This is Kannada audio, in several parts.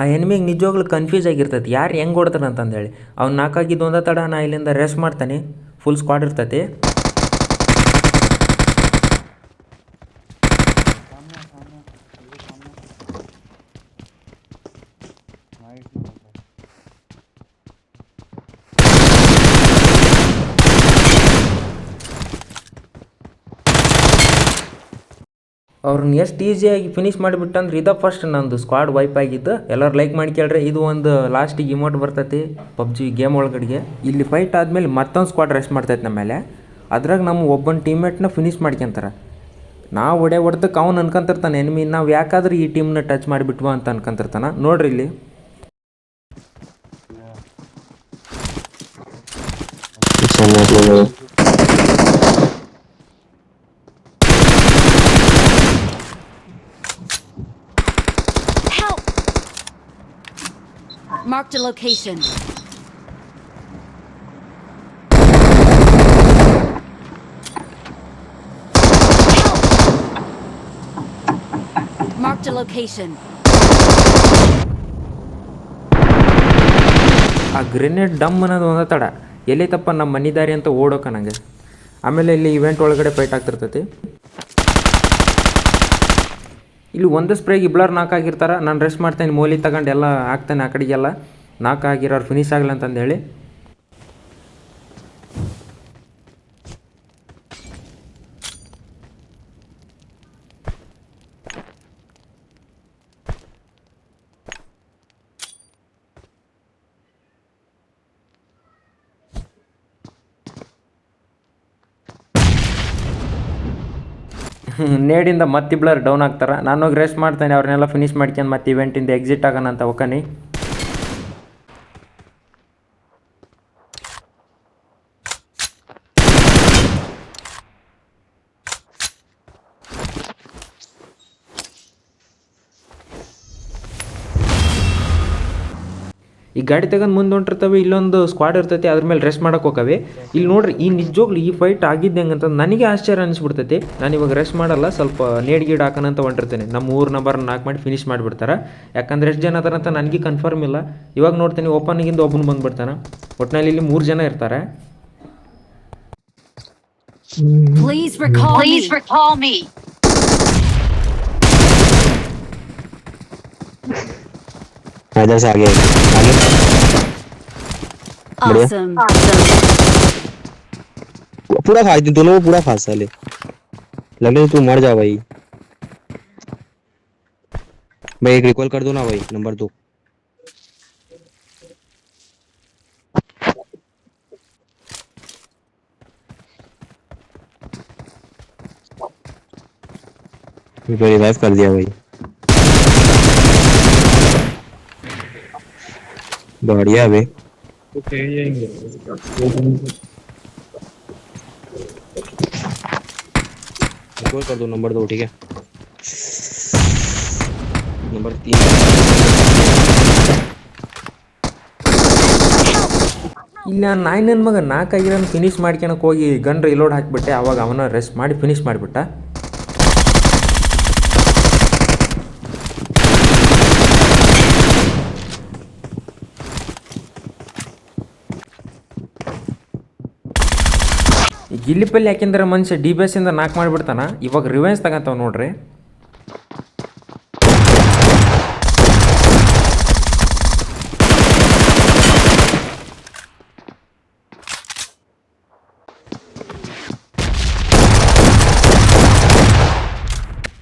ಆ ಎನ್ಮಿಗೆ ನಿಜವಾಗ್ಲೂ ಕನ್ಫ್ಯೂಸ್ ಆಗಿರ್ತೈತಿ. ಯಾರು ಹೆಂಗೆ ಓಡ್ತಾರೆ ಅಂತಂದೇಳಿ. ಅವ್ನು ನಾಲ್ಕಾಗಿದ್ದು ಒಂದ ತಡ ನಾ ಇಲ್ಲಿಂದ ರೆಸ್ಟ್ ಮಾಡ್ತಾನೆ. ಫುಲ್ ಸ್ಕ್ವಾಡ್ ಇರ್ತೈತಿ. Right. ಅವ್ರನ್ನ ಎಷ್ಟು ಈಸಿಯಾಗಿ ಫಿನಿಶ್ ಮಾಡಿಬಿಟ್ಟಂದ್ರೆ ಇದ ಫಸ್ಟ್ ನಂದು ಸ್ಕ್ವಾಡ್ ವೈಪ್ ಆಗಿದ್ದು. ಎಲ್ಲರೂ ಲೈಕ್ ಮಾಡಿ ಕೇಳ್ರಿ, ಇದು ಒಂದು ಲಾಸ್ಟಿಗೆ ಇಮೋಟ್ ಬರ್ತೈತಿ ಪಬ್ಜಿ ಗೇಮ್ ಒಳಗಡೆಗೆ. ಇಲ್ಲಿ ಫೈಟ್ ಆದಮೇಲೆ ಮತ್ತೊಂದು ಸ್ಕ್ವಾಡ್ ರೆಸ್ಟ್ ಮಾಡ್ತೈತೆ ನಮ್ಮ ಮೇಲೆ. ಅದ್ರಾಗ ನಮ್ಮ ಒಬ್ಬನ ಟೀಮ್ಮೇಟ್ನ ಫಿನಿಶ್ ಮಾಡ್ಕೊಂತಾರೆ. ನಾವು ಒಡೆ ಹೊಡೆದಕ್ಕೆ ಅವ್ನು ಅನ್ಕೊಂತಿರ್ತಾನೆ ಎನಿಮಿ ನಾವು ಯಾಕಾದ್ರೆ ಈ ಟೀಮ್ನ ಟಚ್ ಮಾಡಿಬಿಟ್ವ ಅಂತ ಅನ್ಕೊಂತಿರ್ತಾನೆ. ನೋಡ್ರಿ ಇಲ್ಲಿ Help! Marked a location. Help! Marked a location. ಆ ಗ್ರೆನೇಡ್ ಡಮ್ ಅನ್ನೋದು ಒಂದು ತಡ ಎಲ್ಲಿ ತಪ್ಪ ನಮ್ಮ ಮನೆ ದಾರಿ ಅಂತ ಓಡೋಕ ನಂಗೆ ಆಮೇಲೆ ಇಲ್ಲಿ ಇವೆಂಟ್ ಒಳಗಡೆ ಫೈಟ್ ಆಗ್ತಿರ್ತೈತಿ ಇಲ್ಲಿ ಒಂದು ಸ್ಪ್ರೇಗೆ ಇಬ್ಲರ್ ನಾಲ್ಕು ಆಗಿರ್ತಾರೆ, ನಾನು ರೆಸ್ಟ್ ಮಾಡ್ತೇನೆ, ಮೋಲಿ ತಗೊಂಡು ಎಲ್ಲ ಹಾಕ್ತೇನೆ ಆ ಕಡೆಗೆಲ್ಲ. ನಾಲ್ಕು ಆಗಿರೋರು ಫಿನಿಶ್ ಆಗಲ್ಲ ಅಂತಂದು ನೇಡಿಂದ ಮತ್ತಿಬ್ಳರ್ ಡೌನ್ ಆಗ್ತಾರೆ. ನಾನು ರೆಸ್ಟ್ ಮಾಡ್ತೇನೆ, ಅವ್ರನ್ನೆಲ್ಲ ಫಿನಿಶ್ ಮಾಡ್ಕೊಂಡು ಮತ್ತೆ ಇವೆಂಟಿಂದ ಎಕ್ಸಿಟ್ ಆಗೋಣ ಅಂತ ಒಕ್ಕನಿ. ಈ ಗಾಡಿ ತಗೊಂಡು ಮುಂದೆ ಹೊಂಟಿರ್ತವೆ ಇಲ್ಲೊಂದು ಸ್ಕ್ವಾಡ್ ಇರ್ತೈತಿ ಅದ್ರ ಮೇಲೆ ರೆಸ್ಟ್ ಮಾಡಕ್ಕೆ ಹೋಗವೆ. ಇಲ್ಲಿ ನೋಡ್ರಿ ಈ ನಿಜವಾಗ್ಲೂ ಈ ಫೈಟ್ ಆಗಿದ್ದೆ ಹೆಂಗಂತ ನನಗೆ ಆಶ್ಚರ್ಯ ಅನಿಸ್ಬಿಡ್ತೈತಿ. ನಾನು ಇವಾಗ ರೆಸ್ಟ್ ಮಾಡಲ್ಲ ಸ್ವಲ್ಪ ನೇಡ್ ಗೀಡ್ ಹಾಕೋಣ ಅಂತ ಹೊಂಟಿರ್ತೇನೆ. ನಮ್ಮ ಮೂರು ನಂಬರ್ ನಾಲ್ಕು ಮಾಡಿ ಫಿನಿಶ್ ಮಾಡಿಬಿಡ್ತಾರೆ. ಯಾಕಂದ್ರೆ ಎಷ್ಟು ಜನ ಅದಾರಂತ ನನಗೆ ಕನ್ಫರ್ಮ್ ಇಲ್ಲ. ಇವಾಗ ನೋಡ್ತೀನಿ ಓಪನಿಗಿಂದ ಒಬ್ಬನು ಬಂದ್ಬಿಡ್ತಾನೆ. ಒಟ್ಟಿನಲ್ಲಿ ಇಲ್ಲಿ ಮೂರು ಜನ ಇರ್ತಾರೆ. Please recall Please me. recall me. इधर से आगे आगे बढ़िया। Awesome. पूरा खा दोनों को पूरा खा साले लग रहा है तू मर जा भाई भाई एक रिकॉल कर दो ना भाई नंबर दो रिवाइव कर दिया भाई बढ़िया भाई रिकॉल कर दो नंबर दो ठीक है नंबर तीन ಇಲ್ಲ ನಾಯಿ ನನ್ನ ಮಗ ನಾಲ್ಕಾಗಿರೋನು ಫಿನಿಶ್ ಮಾಡ್ಕೊಳಕ್ಕೆ ಹೋಗಿ ಗನ್ ರಿಲೋಡ್ ಹಾಕಿಬಿಟ್ಟೆ ಅವಾಗ ಅವನ ರೆಸ್ಟ್ ಮಾಡಿ ಫಿನಿಶ್ ಮಾಡಿಬಿಟ್ಟ ಈ ಗಿಲ್ಲಿಪಲ್ಲಿ ಯಾಕೆಂದ್ರೆ ಮನುಷ್ಯ ಡಿ ಬಿ ಎಸ್ಸಿಂದ ನಾಲ್ಕು ಮಾಡಿಬಿಡ್ತಾನ. ಇವಾಗ ರಿವೆನ್ಸ್ ತಗೊಂತಾವ ನೋಡ್ರಿ.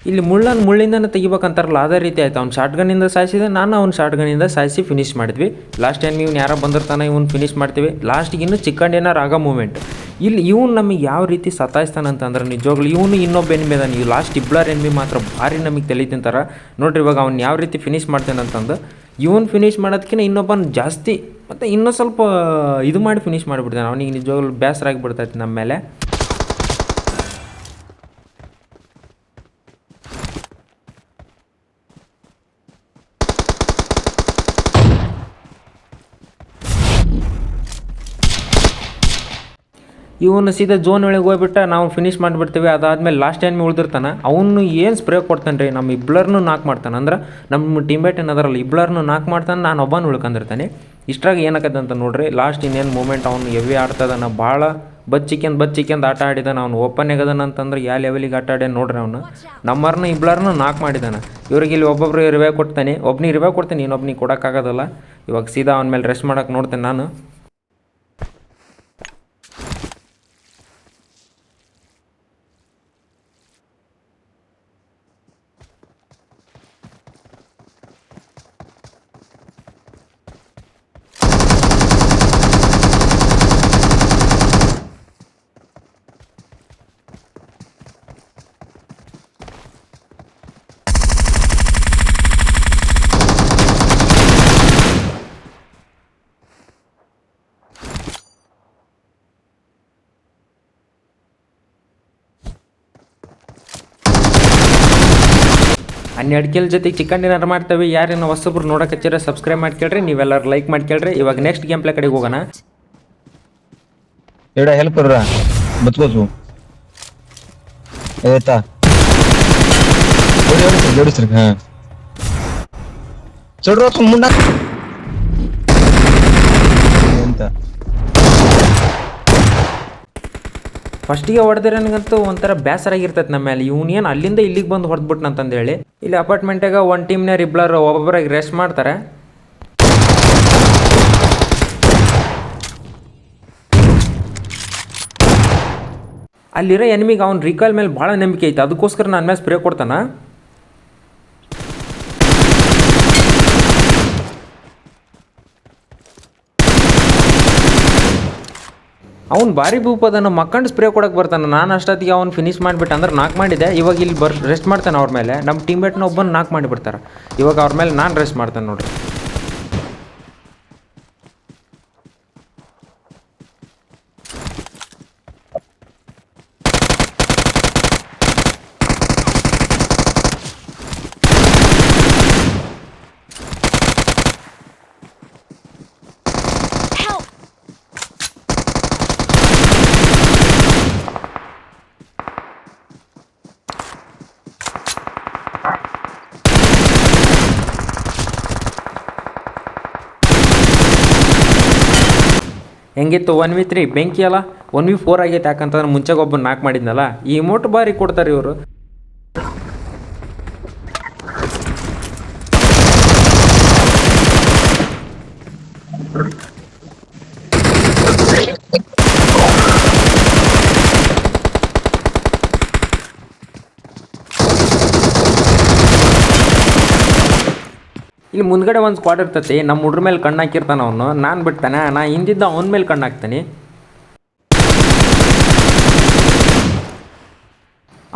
ಇಲ್ಲಿ ಮುಳ್ಳನ್ನು ಮುಳ್ಳಿಂದನೇ ತೆಗಿಬೇಕಂತಾರಲ್ಲ, ಅದೇ ರೀತಿ ಆಯ್ತು. ಅವ್ನು ಶಾರ್ಟ್ ಗನ್ನಿಂದ ಸಾಯಿಸಿದೆ, ನಾನು ಅವ್ನು ಶಾರ್ಟ್ ಗನ್ನಿಂದ ಸಾಯಿಸಿ ಫಿನಿಶ್ ಮಾಡಿದ್ವಿ. ಲಾಸ್ಟ್ ಟೈಮ್ ಇವ್ನು ಯಾರೋ ಬಂದಿರ್ತಾನೆ, ಇವ್ನು ಫಿನಿಶ್ ಮಾಡ್ತೀವಿ. ಲಾಸ್ಟಿಗೆ ಇನ್ನೂ ಚಿಕ್ಕಂಡೇನಾರು ರಾಗ ಮೂಮೆಂಟ್ ಇಲ್ಲಿ ಇವ್ನು ನಮಗೆ ಯಾವ ರೀತಿ ಸತಾಯಿಸ್ತಾನೆ ಅಂತಂದ್ರೆ ನಿಜವಾಗ್ಲು ಇವನು ಇನ್ನೊಬ್ಬ ಎನ್ಮಿ ಅದಾನೆ. ಈ ಲಾಸ್ಟ್ ಇಬ್ಲರ್ ಎನ್ಮಿ ಮಾತ್ರ ಭಾರಿ ನಮಗೆ ತಲೆ ತಿಂತಾರ. ನೋಡ್ರಿ ಇವಾಗ ಅವ್ನು ಯಾವ ರೀತಿ ಫಿನಿಶ್ ಮಾಡ್ತಾನೆ ಅಂತಂದು ಇವನು ಫಿನಿಶ್ ಮಾಡೋದಕ್ಕಿಂತ ಇನ್ನೊಬ್ಬನ ಜಾಸ್ತಿ, ಮತ್ತು ಇನ್ನೂ ಸ್ವಲ್ಪ ಇದು ಮಾಡಿ ಫಿನಿಶ್ ಮಾಡಿಬಿಡ್ತಾನೆ. ಅವನಿಗೆ ನಿಜವಾಗ್ಲೂ ಬೇಸರ ಆಗಿಬಿಡ್ತೈತೆ ನಮ್ಮ ಮೇಲೆ. ಇವನು ಸೀದಾ ಜೋನ್ ಒಳಗೆ ಹೋಗ್ಬಿಟ್ಟ, ನಾವು ಫಿನಿಶ್ ಮಾಡಿಬಿಡ್ತೀವಿ. ಅದಾದ್ಮೇಲೆ ಲಾಸ್ಟ್ ಟೈಮ್ ಉಳಿದಿರ್ತಾನೆ. ಅವನು ಏನು ಸ್ಪ್ರೇ ಕೊಡ್ತಾನೆ ರೀ? ನಮ್ಮ ಇಬ್ಲರ್ನು ನಾಕ್ ಮಾಡ್ತಾನೆ. ಅಂದ್ರೆ ನಮ್ಮ ಟೀಮ್ಮೇಟ್ ಏನದಾರಲ್ಲ ಇಬ್ಲರ್ನು ನಾಕ್ ಮಾಡ್ತಾನೆ, ನಾನು ಒಬ್ಬನ ಉಳ್ಕೊಂಡಿರ್ತಾನೆ. ಇಷ್ಟ್ರಾಗ ಏನಾಕತ್ತೆ ಅಂತ ನೋಡ್ರಿ ಲಾಸ್ಟ್ ಇನ್ನೇನು ಮೂಮೆಂಟ್ ಅವ್ನು ಎವಿ ಆಡ್ತದಾನ ಭಾಳ ಬಚ್ಚಿಕ್ಯಂದು ಬಚ್ಚಿಕ್ಯಂದು ಆಟ ಆಡಿದಾನ, ಅವ್ನು ಓಪನ್ ಆಗದಾನ ಅಂತಂದ್ರೆ ಯಾವ ಲೆವೆಲಿಗೆ ಆಟ ಆಡ್ಯಾನ ನೋಡ್ರಿ ಅವನು. ನಮ್ಮರ್ನ ಇಬ್ಳರ್ನು ನಾಕ್ ಮಾಡಿದಾನೆ. ಇವ್ರಿಗೆ ಇಲ್ಲಿ ಒಬ್ಬೊಬ್ರು ರಿವ್ಯೂ ಕೊಡ್ತಾನೆ. ಒಬ್ನಿಗೆ ರಿವ್ಯೂ ಕೊಡ್ತೀನಿ, ಇನ್ನೊಬ್ನಿಗೆ ಕೊಡೋಕ್ಕಾಗೋದಲ್ಲ. ಇವಾಗ ಸೀದಾ ಅವನ ಮೇಲೆ ರೆಸ್ಟ್ ಮಾಡಕ್ಕೆ ನೋಡ್ತೇನೆ ನಾನು. ಹನ್ನೆರಡು ಕಿಲ್ ಜೊತೆ ಚಿಕನ್ ಡಿನರ್ ಮಾಡ್ತೇವೆ ಯಾರೇನೋ ಹೊಸಬ್ರು ನೋಡೋಕೆ ಸಬ್ಸ್ಕ್ರೈಬ್ ಮಾಡ್ಕೇಳ್ರಿ ನೀವೆಲ್ಲರೂ ಲೈಕ್ ಮಾಡ್ಕೇಳ್ರಿ ಇವಾಗ ನೆಕ್ಸ್ಟ್ ಗೇಮ್ ಪ್ಲೇ ಕಡೆಗೆ ಹೋಗೋಣ ಎಡ ಹೆಲ್ಪ್ ಬರ್ರ ಬತ್ಕೋಸು ಏತಾ ಜೋಡಿಸ್ರಿ ಹಾ ಸುಡ್ರೋ ಮುಂಡ ಎಂತ ಫಸ್ಟಿಗೆ ಹೊಡೆದ್ರೆ ನನಗಂತೂ ಒಂಥರ ಬೇಸರ ಆಗಿರ್ತೈತೆ ನಮ್ಮ ಮೇಲೆ. ಯೂನಿಯನ್ ಅಲ್ಲಿಂದ ಇಲ್ಲಿಗೆ ಬಂದು ಹೊಡೆದ್ಬಿಟ್ನ ಅಂತಂದೇಳಿ. ಇಲ್ಲಿ ಅಪಾರ್ಟ್ಮೆಂಟಾಗ ಒಂದು ಟೀಮ್ನೇ ರಿಬ್ಲರ್ ಒಬ್ಬೊಬ್ಬರಾಗಿ ರೆಸ್ಟ್ ಮಾಡ್ತಾರೆ. ಅಲ್ಲಿರೋ ಎನಿಮಿಗೆ ಅವ್ನು ರಿಕಾಲ್ ಮೇಲೆ ಭಾಳ ನಂಬಿಕೆ ಐತೆ. ಅದಕ್ಕೋಸ್ಕರ ನನ್ನ ಮೇಲೆ ಸ್ಪ್ರೇ ಕೊಡ್ತಾನ? ಅವ್ನು ಭಾರಿ ಭೂಪದನ ಮಕ್ಕಂಡು ಸ್ಪ್ರೇ ಕೊಡಕ್ಕೆ ಬರ್ತಾನೆ. ನಾನು ಅಷ್ಟೊತ್ತಿಗೆ ಅವ್ನು ಫಿನಿಶ್ ಮಾಡಿಬಿಟ್ಟು ಅಂದ್ರೆ ನಾಕ್ ಮಾಡಿದೆ ಇವಾಗ ಇಲ್ಲಿ ಬರ್ ರೆಸ್ಟ್ ಮಾಡ್ತಾನೆ ಅವ್ರ ಮೇಲೆ. ನಮ್ಮ ಟೀಮ್ಮೇಟ್ನ ಒಬ್ಬನ ನಾಕ್ ಮಾಡಿಬಿಡ್ತಾರೆ. ಇವಾಗ ಅವ್ರ ಮೇಲೆ ನಾನು ರೆಸ್ಟ್ ಮಾಡ್ತಾನೆ ನೋಡ್ರಿ. ಹೆಂಗಿತ್ತು? ಒನ್ ವಿ ತ್ರೀ ಬೆಂಕಿ ಅಲ್ಲ? ಒನ್ ವಿ ಫೋರ್ ಆಗೈತೆ ಯಾಕಂತಂದ್ರೆ ಮುಂಚೆಗೆ ಒಬ್ಬ ನಾಕ್ ಮಾಡಿದ್ನಲ್ಲ? ಈ ಮೋಟ್ ಬಾರಿ ಕೊಡ್ತಾರೆ ಇವರು. ಇಲ್ಲಿ ಮುಂದ್ಗಡೆ ಒಂದು ಸ್ಕ್ವಾಡ್ ಇರ್ತೈತಿ ನಮ್ಮ ಹುಡ್ರ ಮೇಲೆ ಕಣ್ಣು ಹಾಕಿರ್ತಾನೆ ಅವನು. ನಾನು ಬಿಡ್ತಾನೆ, ನಾ ಹಿಂದಿದ್ದ ಅವನ ಮೇಲೆ ಕಣ್ಣು ಹಾಕ್ತಾನೆ.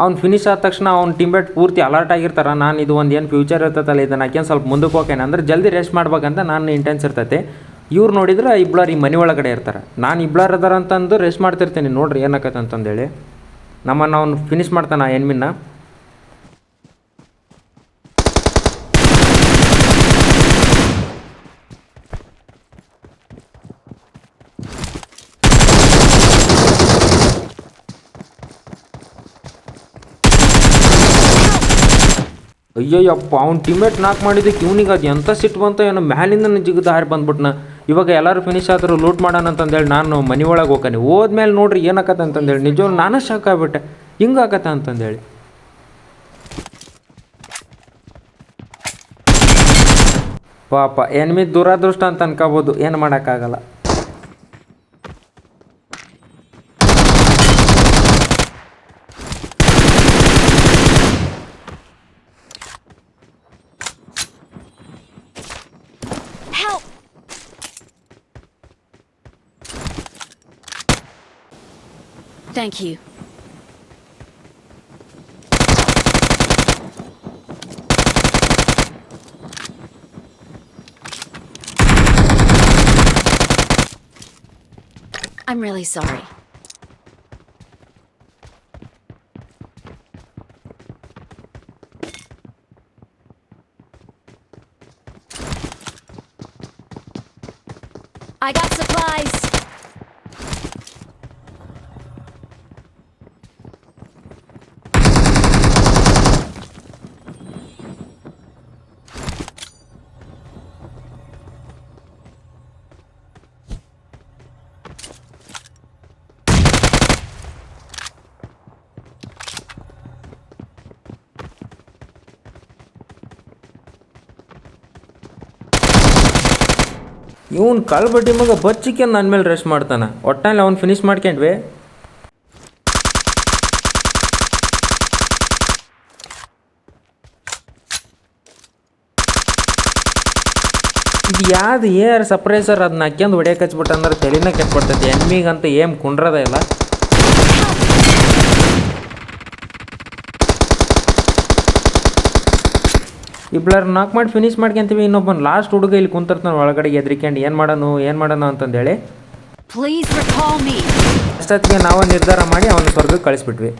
ಅವ್ನು ಫಿನಿಶ್ ಆದ ತಕ್ಷಣ ಅವ್ನು ಟೀಮ್ಮೇಟ್ ಪೂರ್ತಿ ಅಲರ್ಟ್ ಆಗಿರ್ತಾರೆ, ನಾನು ಇದು ಒಂದು ಏನು ಫ್ಯೂಚರ್ ಇರ್ತೈತಲ್ಲ, ಇದನ್ನ ಹಾಕೇನು ಸ್ವಲ್ಪ ಮುಂದಕ್ಕೆ ಹೋಗ್ತೇನೆ ಅಂದ್ರೆ ಜಲ್ದಿ ರೆಸ್ಟ್ ಮಾಡ್ಬೇಕಂತ ನಾನು ಇಂಟೆನ್ಸ್ ಇರ್ತೈತೆ. ಇವ್ರು ನೋಡಿದ್ರೆ ಇಬ್ಳರ್ ಈ ಮನೆ ಒಳಗಡೆ ಇರ್ತಾರೆ. ನಾನು ಇಬ್ಳರ್ ಅದಾರ ಅಂತಂದು ರೆಸ್ಟ್ ಮಾಡ್ತಿರ್ತೀನಿ. ನೋಡ್ರಿ ಏನಾಕತ್ತಂತಂದೇಳಿ ನಮ್ಮನ್ನು ಅವ್ನು ಫಿನಿಶ್ ಮಾಡ್ತಾನೆ ಆ ಎನ್ಮಿನ ಅಯ್ಯಯ್ಯಪ್ಪ, ಅವ್ನು ಟೀಮೇಟ್ ನಾಕ್ ಮಾಡಿದ್ದಕ್ಕೆ ಇವನಿಗೆ ಅದು ಎಂಥ ಸಿಟ್ಟು ಬಂತ ಏನೋ ಮ್ಯಾಲಿಂದ ಜಿಗಿದ ಹಾರಿ ಬಂದ್ಬಿಟ್ನ. ಇವಾಗ ಎಲ್ಲರೂ ಫಿನಿಶ್ ಆದರೂ ಲೂಟ್ ಮಾಡೋಣ ಅಂತಂದೇಳಿ ನಾನು ಮನೆ ಒಳಗೆ ಹೋಗ್ತಾನೆ. ಹೋದ್ಮೇಲೆ ನೋಡ್ರಿ ಏನಾಕತ್ತೆ ಅಂತಂದೇಳಿ. ನಿಜವಾಗ್ಲೂ ನಾನೇ ಶಾಕ್ ಆಗ್ಬಿಟ್ಟೆ. ಹಿಂಗೆ ಆಗತ್ತೆ ಅಂತಂದೇಳಿ. ಪಾಪ ಎನ್ಮಿ ದುರಾದೃಷ್ಟ ಅಂತ ಅನ್ಕೋಬೋದು. ಏನು ಮಾಡೋಕ್ಕಾಗಲ್ಲ. Thank you. I'm really sorry. I got supplies. ಇವನು ಕಳ್ಬಡ್ಡಿ ಮಗ ಬಚ್ಚಿಕೆ ನನ್ನ ಮೇಲೆ ರೆಸ್ಟ್ ಮಾಡ್ತಾನೆ. ಒಟ್ಟಲ್ಲಿ ಅವ್ನು ಫಿನಿಶ್ ಮಾಡ್ಕೊಂಡ್ವಿ. ಇದು ಯಾವ್ದು ಏರ್ ಸಪ್ರೈಸರ್ ಅದನ್ನ ಹಾಕ್ಯಂದು ಹೊಡೆಯಕ್ಕೆ ಹಚ್ಬಿಟ್ಟು ಅಂದ್ರೆ ತಲೆನ ಕೆಟ್ಬಿಡ್ತೈತಿ ಎಮ್ಮಿಗಂತ ಏಮ್ ಕುಂಡ್ರದ ಇಲ್ಲ. ಇಬ್ಳರ್ ನಾಕ್ ಮಾಡಿ ಫಿನಿಶ್ ಮಾಡ್ಕೊಂತೀವಿ ಇನ್ನೊಬ್ಬನ ಲಾಸ್ಟ್ ಹುಡುಗ ಇಲ್ಲಿ ಕುಂತಿರ್ತಾನೆ ಒಳಗಡೆ ಎದ್ರಿಕೊಂಡು ಏನು ಮಾಡೋನು ಏನು ಮಾಡೋಣ ಅಂತಂದೇಳಿ. ಅಷ್ಟೊತ್ತಿಗೆ ನಾವು ನಿರ್ಧಾರ ಮಾಡಿ ಅವನ ಸ್ವರ್ಗಕ್ಕೆ ಕಳಿಸ್ಬಿಟ್ವಿ